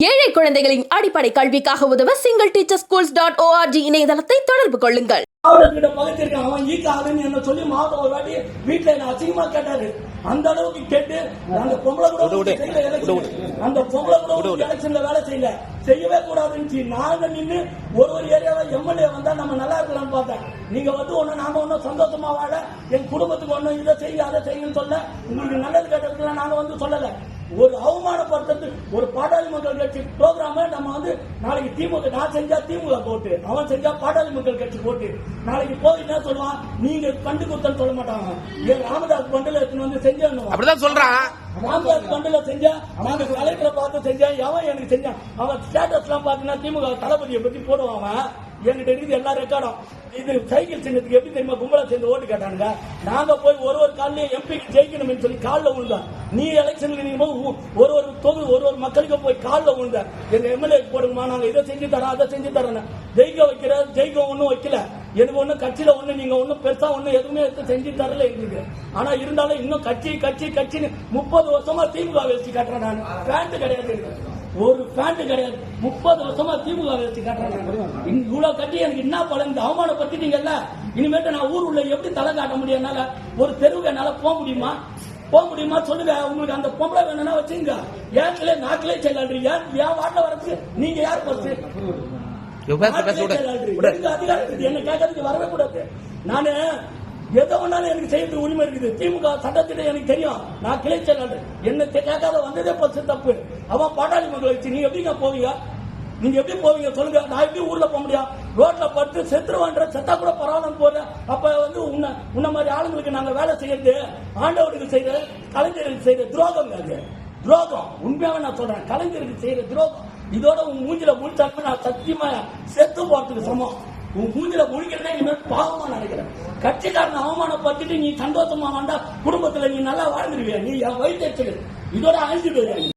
ஏழை குழந்தைகளின் அடிப்படை கல்விக்காக உதவ single teacher schools dot O R G இணையதளத்தை தொடர்பு கொள்ளுங்கள். மாவட்டத்திட்ட பகுத்திருக்கேன் அவன் ஈக்க ஆளுன்னு என்ன சொல்லி மாவட்டம் ஒரு வாட்டி வீட்டுல என்ன அசிங்கமா கேட்டாரு. அந்த அளவுக்கு கேட்டு அந்த பொம்பளை கூட. அந்த பொம்பளை கூட. எலெக்ஷன்ல வேலை செய்யல. செய்யவே கூடாதுன்னு நாங்க நின்னு ஒரு ஒரு ஏரியாவை எம்எல்ஏ வந்தா நம்ம நல்லா இருக்கலாம்னு பார்த்தேன். நீங்க வந்து ஒண்ணு நாங்க ஒன்னும் சந்தோஷமா வாழ என் குடும்பத்துக்கு ஒண்ணும் இதை செய்ய அதை செய்யுன்னு சொல்ல உங்களுக்கு நல்லது கேட்டதுக்கு நாங்க வந்து சொல்லல. ஒரு அவமானப்படுத்துறது ஒரு பாட்டாளி மக்கள் கட்சி ப்ரோக்ராம நம்ம வந்து நாளைக்கு திமுக நான் செஞ்சா திமுக போட்டு அவன் செஞ்சா பாட்டாளி மக்கள் கட்சி போட்டு நாளைக்கு போய் என்ன சொல்லுவான்? நீங்க கண்டு குத்தல் சொல்ல மாட்டாங்க. ஏன் ராமதாஸ் பண்டில் எடுத்துன்னு வந்து செஞ்சேன்னு அப்படிதான் சொல்றான். ராமதாஸ் பண்டில செஞ்சா நாங்க கலெக்டரை பார்த்து செஞ்சேன் எவன் எனக்கு செஞ்சான் அவன் ஸ்டேட்டஸ் எல்லாம் பாத்தீங்கன்னா திமுக தளபதியை பத்தி போடுவான் அவன். என்கிட்ட இருக்குது எல்லா ரெக்கார்டும் இது சைக்கிள் சின்னத்துக்கு எப்படி தெரியுமா? கும்பலா சேர்ந்து ஓட்டு கேட்டானுங்க. நாங்க போய் ஒரு ஒரு காலையும் எம்பிக்கு ஜெயிக்கணும்னு சொல்லி காலில் விழுந்தோம் நீ எலெக்ஷன்ல நீங்க போய் ஒரு ஒரு தொகுதி ஒரு ஒரு மக்களுக்கு போய் காலில் விழுந்த எங்க எம்எல்ஏ போடுங்கம்மா நாங்க இதை செஞ்சு தரோம் அதை செஞ்சு தரோம் ஜெயிக்க வைக்கிற ஜெயிக்க ஒன்றும் வைக்கல. எனக்கு ஒண்ணும் கட்சியில ஒண்ணு நீங்க ஒன்றும் பெருசா ஒண்ணு எதுவுமே எடுத்து செஞ்சு தரல எங்களுக்கு. ஆனா இருந்தாலும் இன்னும் கட்சி கட்சி கட்சின்னு முப்பது வருஷமா திமுக வச்சு கட்டுறேன் நான். பேண்ட் கிடையாது ஒரு பேண்ட் கிடையாது. முப்பது வருஷமா திமுக வச்சு கட்டுறேன் நான். இவ்வளவு கட்டி எனக்கு என்ன பலன்? இந்த அவமானப்படுத்திட்டீங்கல்ல இனிமேட்டு நான் ஊர் உள்ள எப்படி தலை காட்ட முடியும்? என்னால ஒரு தெருவுக்கு என்னால போக முடியுமா? போக முடியுமா? சொல்லுங்க. உங்களுக்கு அந்த பொம்பளை வேணும்னா வச்சுங்க. ஏற்கனவே நாக்கிலே செல்லாடுறீங்க ஏன்? வாட்டில் வரதுக்கு? நீங்க யார் அதிகாரம் இருக்குது என்ன கேட்கறதுக்கு வரவே கூடாது. நானு எதை வேணாலும் எனக்கு செய்யறதுக்கு உரிமை இருக்குது. திமுக சட்டத்திட்டம் எனக்கு தெரியும். நான் கிளை செயலாளர் என்ன கேட்காத வந்ததே பசு தப்பு. அவன் பாட்டாளி மக்களை வச்சு நீங்க எப்படிங்க போவீங்க? நீங்க எப்படி போவீங்க சொல்லுங்க. நான் எப்படி ஊர்ல போக முடியும்? ரோட்ல படுத்து செத்துருவான்ற செத்தா கூட பரவாயில்ல போற அப்ப வந்து உன்ன உன்ன மாதிரி ஆளுங்களுக்கு நாங்க வேலை செய்யறது ஆண்டவருக்கு செய்யற கலைஞருக்கு செய்யற துரோகம் அது. துரோகம். உண்மையாக நான் சொல்றேன். கலைஞருக்கு செய்யற துரோகம். இதோட உன் மூஞ்சில முடிச்சாலுமே நான் சத்தியமா செத்து போறதுக்கு சமம். உன் மூஞ்சில முழிக்கிறதே நீ பாவமா நினைக்கிறேன் கட்சிக்காரன் அவமானப்பட்டுட்டு நீ சந்தோஷமா வந்தா குடும்பத்துல நீ நல்லா வாழ்ந்துருவியா? நீ என் வயிற்று இதோட அழிஞ்சு போயிருவியா